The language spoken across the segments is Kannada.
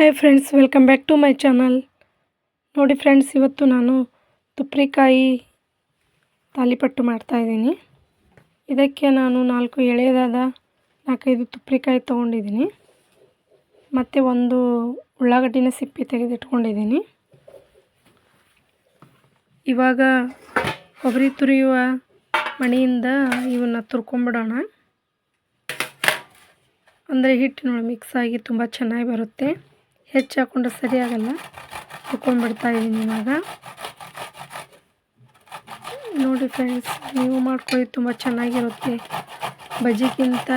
Hi friends welcome back to my channel ನೋಡಿ ಫ್ರೆಂಡ್ಸ್ ಇವತ್ತು ನಾನು ತುಪ್ರಿಕಾಯಿ ತಾಲಿಪಟ್ಟು ಮಾಡ್ತಾಯಿದ್ದೀನಿ ಇದಕ್ಕೆ ನಾನು ನಾಲ್ಕು ಎಳೆಯದಾದ ನಾಲ್ಕೈದು ತುಪ್ರಿಕಾಯಿ ತೊಗೊಂಡಿದ್ದೀನಿ. ಮತ್ತು ಒಂದು ಉಳ್ಳಾಗಡ್ಡಿನ ಸಿಪ್ಪೆ ತೆಗೆದಿಟ್ಕೊಂಡಿದ್ದೀನಿ. ಇವಾಗ ಕೊಬ್ಬರಿ ತುರಿಯುವ ಮಣಿಯಿಂದ ಇವನ್ನ ತುರ್ಕೊಂಬಿಡೋಣ. ಅಂದರೆ ಹಿಟ್ಟಿನೊಳಗೆ ಮಿಕ್ಸ್ ಆಗಿ ತುಂಬ ಚೆನ್ನಾಗಿ ಬರುತ್ತೆ. ಹೆಚ್ಚು ಹಾಕೊಂಡ್ರೆ ಸರಿ ಆಗಲ್ಲ. ಹುರ್ಕೊಂಡ್ಬಿಡ್ತಾ ಇದ್ದೀನಿ ಇವಾಗ. ನೋಡಿ ಫ್ರೆಂಡ್ಸ್ ನೀವು ಮಾಡ್ಕೊಳ್ಳಿ ತುಂಬ ಚೆನ್ನಾಗಿರುತ್ತೆ. ಬಜ್ಜಿಗಿಂತ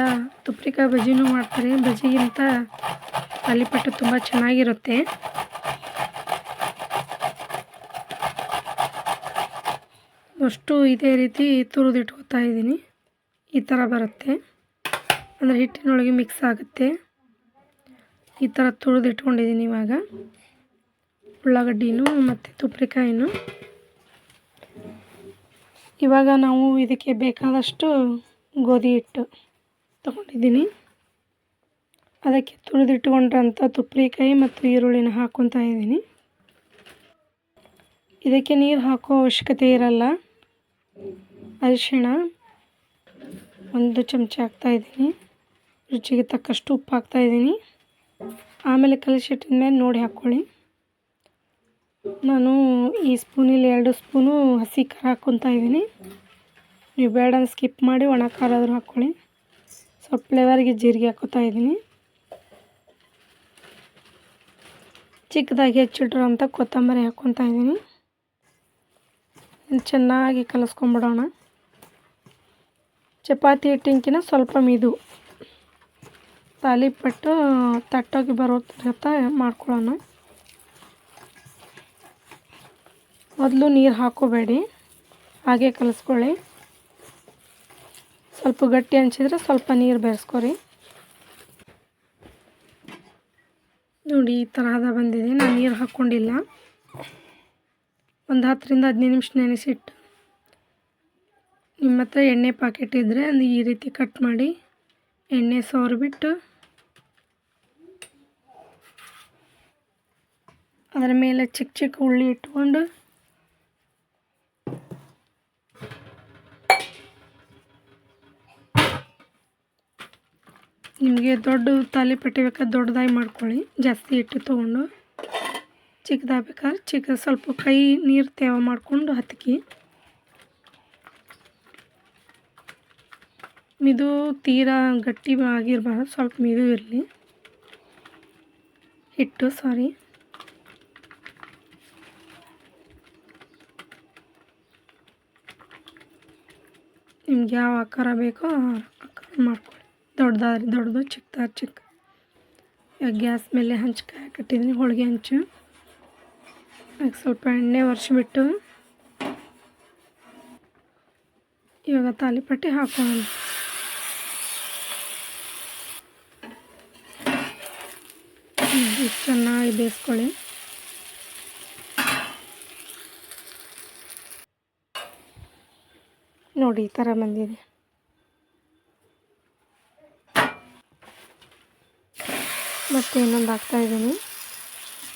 ತುಪ್ರಿಕಾಯಿ ಬಜ್ಜಿನೂ ಮಾಡ್ತಾರೆ. ಬಜ್ಜಿಗಿಂತ ತಾಲಿಪಟ್ಟು ತುಂಬ ಚೆನ್ನಾಗಿರುತ್ತೆ. ಅಷ್ಟು ಇದೇ ರೀತಿ ತುರಿದಿಟ್ಕೋತಾ ಇದ್ದೀನಿ. ಈ ಥರ ಬರುತ್ತೆ. ಅಂದರೆ ಹಿಟ್ಟಿನೊಳಗೆ ಮಿಕ್ಸ್ ಆಗುತ್ತೆ. ಈ ಥರ ತುಳಿದಿಟ್ಕೊಂಡಿದ್ದೀನಿ ಇವಾಗ. ಉಳ್ಳಾಗಡ್ಡಿನೂ ಮತ್ತು ತುಪ್ರಿಕಾಯಿನೂ. ಇವಾಗ ನಾವು ಇದಕ್ಕೆ ಬೇಕಾದಷ್ಟು ಗೋಧಿ ಹಿಟ್ಟು ತಗೊಂಡಿದ್ದೀನಿ. ಅದಕ್ಕೆ ತುಳಿದಿಟ್ಕೊಂಡ್ರಂಥ ತುಪ್ರಿಕಾಯಿ ಮತ್ತು ಈರುಳ್ಳಿನ ಹಾಕ್ಕೊತಾ ಇದ್ದೀನಿ. ಇದಕ್ಕೆ ನೀರು ಹಾಕೋ ಅವಶ್ಯಕತೆ ಇರಲ್ಲ. ಅರಿಶಿಣ ಒಂದು ಚಮಚ ಹಾಕ್ತಾಯಿದ್ದೀನಿ ರುಚಿಗೆ ತಕ್ಕಷ್ಟು ಉಪ್ಪು ಹಾಕ್ತಾಯಿದ್ದೀನಿ ಆಮೇಲೆ ಕಲಸಿಟ್ಟಿದ ಮೇಲೆ ನೋಡಿ ಹಾಕ್ಕೊಳ್ಳಿ. ನಾನು ಈ ಸ್ಪೂನಲ್ಲಿ ಎರಡು ಸ್ಪೂನು ಹಸಿ ಖಾರ ಹಾಕ್ಕೊತಾ ಇದ್ದೀನಿ. ನೀವು ಬೇಡ ಸ್ಕಿಪ್ ಮಾಡಿ ಒಣ ಖಾರ ಆದರೂ ಹಾಕ್ಕೊಳ್ಳಿ. ಸ್ವಲ್ಪ ಫ್ಲೇವರ್ಗೆ ಜೀರಿಗೆ ಹಾಕೋತಾ ಇದ್ದೀನಿ. ಚಿಕ್ಕದಾಗಿ ಹೆಚ್ಚಿಟ್ರು ಅಂತ ಕೊತ್ತಂಬರಿ ಹಾಕ್ಕೊತಾ ಇದ್ದೀನಿ. ಚೆನ್ನಾಗಿ ಕಲಿಸ್ಕೊಂಬಿಡೋಣ. ಚಪಾತಿ ಹಿಟ್ಟಿನ್ಕಿನ ಸ್ವಲ್ಪ ಮಿದು. ತಾಲಿಪಟ್ಟು ತಟ್ಟೋಗಿ ಬರೋ ಜೊತೆ ಮಾಡ್ಕೊಳ್ಳೋಣ. ಮೊದಲು ನೀರು ಹಾಕೋಬೇಡಿ. ಹಾಗೆ ಕಲಿಸ್ಕೊಳ್ಳಿ. ಸ್ವಲ್ಪ ಗಟ್ಟಿ ಹಂಚಿದ್ರೆ ಸ್ವಲ್ಪ ನೀರು ಬೆರೆಸ್ಕೊರಿ. ನೋಡಿ, ಈ ಥರ ಹದ ಬಂದಿದೆ. ನಾನು ನೀರು ಹಾಕ್ಕೊಂಡಿಲ್ಲ. ಒಂದು ಹತ್ತರಿಂದ ಹದಿನೈದು ನಿಮಿಷ ನೆನೆಸಿಟ್ಟು ನಿಮ್ಮ ಹತ್ರ ಎಣ್ಣೆ ಪಾಕೆಟ್ ಇದ್ದರೆ ಅದು ಈ ರೀತಿ ಕಟ್ ಮಾಡಿ ಎಣ್ಣೆ ಸೋರ್ಬಿಟ್ಟು ಅದರ ಮೇಲೆ ಚಿಕ್ಕ ಚಿಕ್ಕ ಉಳ್ಳಿ ಇಟ್ಕೊಂಡು ನಿಮಗೆ ದೊಡ್ಡ ತಾಲಿಪಟ್ಟಿ ಬೇಕಾದ್ರೆ ದೊಡ್ಡದಾಗಿ ಮಾಡ್ಕೊಳ್ಳಿ. ಜಾಸ್ತಿ ಹಿಟ್ಟು ತೊಗೊಂಡು ಚಿಕ್ಕದಾಗಬೇಕಾದ್ರೆ ಚಿಕ್ಕ ಸ್ವಲ್ಪ ಕೈ ನೀರು ತೇವ ಮಾಡಿಕೊಂಡು ಹತ್ಕಿ. ಮಿದು ತೀರಾ ಗಟ್ಟಿ ಆಗಿರಬಾರ್ದು, ಸ್ವಲ್ಪ ಮಿದು ಇರಲಿ. ಹಿಟ್ಟು ಸಾರಿ ನಿಮ್ಗೆ ಯಾವ ಆಕಾರ ಬೇಕೋ ಆಕಾರ ಮಾಡ್ಕೊಳ್ಳಿ. ದೊಡ್ಡದಾದ್ರೆ, ದೊಡ್ಡದು, ಚಿಕ್ಕದಾದ ಚಿಕ್ಕ. ಇವಾಗ ಗ್ಯಾಸ್ ಮೇಲೆ ಹಂಚ್ಕಾಯಿ ಕಟ್ಟಿದ್ದೀನಿ, ಹೋಳಿಗೆ ಹಂಚು. ಅದಕ್ಕೆ ಸ್ವಲ್ಪ ಎಣ್ಣೆ ಒರೆಸಿಬಿಟ್ಟು ಇವಾಗ ತಾಲಿಪಟ್ಟಿ ಹಾಕೋಣ. ಚೆನ್ನಾಗಿ ಬೇಯಿಸ್ಕೊಳ್ಳಿ. ನೋಡಿ ಈ ಥರ ಬಂದಿದೆ. ಮತ್ತು ಇನ್ನೊಂದು ಹಾಕ್ತಾಯಿದ್ದೀನಿ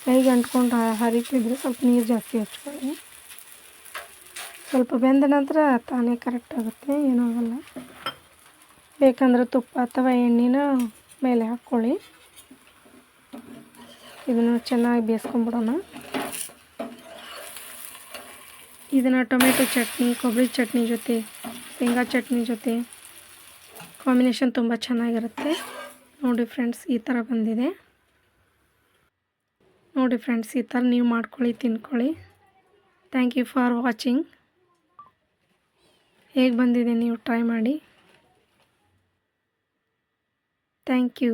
ಕೈಗೆ ಅಂಟ್ಕೊಂಡು ಹರಿತಿದ್ರೆ ಸ್ವಲ್ಪ ನೀರು ಜಾಸ್ತಿ ಹಚ್ಕೊಳ್ಳಿ. ಸ್ವಲ್ಪ ಬೆಂದ ನಂತರ ತಾನೇ ಕರೆಕ್ಟ್ ಆಗುತ್ತೆ ಏನಾಗಲ್ಲ ಬೇಕಂದ್ರೆ ತುಪ್ಪ ಅಥವಾ ಎಣ್ಣೆನ ಮೇಲೆ ಹಾಕ್ಕೊಳ್ಳಿ. ಇದನ್ನು ಚೆನ್ನಾಗಿ ಬೇಯಿಸ್ಕೊಂಬಿಡೋಣ. ಇದನ್ನು ಟೊಮೆಟೊ ಚಟ್ನಿ, ಕೊಬ್ಬರಿ ಚಟ್ನಿ ಜೊತೆ ಶೇಂಗಾ ಚಟ್ನಿ ಜೊತೆ ಕಾಂಬಿನೇಷನ್ ತುಂಬ ಚೆನ್ನಾಗಿರುತ್ತೆ. ನೋಡಿ ಫ್ರೆಂಡ್ಸ್, ಈ ಥರ ಬಂದಿದೆ. ನೋಡಿ ಫ್ರೆಂಡ್ಸ್, ಈ ಥರ ನೀವು ಮಾಡ್ಕೊಳ್ಳಿ, ತಿನ್ಕೊಳ್ಳಿ. ಥ್ಯಾಂಕ್ ಯು ಫಾರ್ ವಾಚಿಂಗ್ ಹೇಗೆ ಬಂದಿದೆ ನೀವು ಟ್ರೈ ಮಾಡಿ. Thank you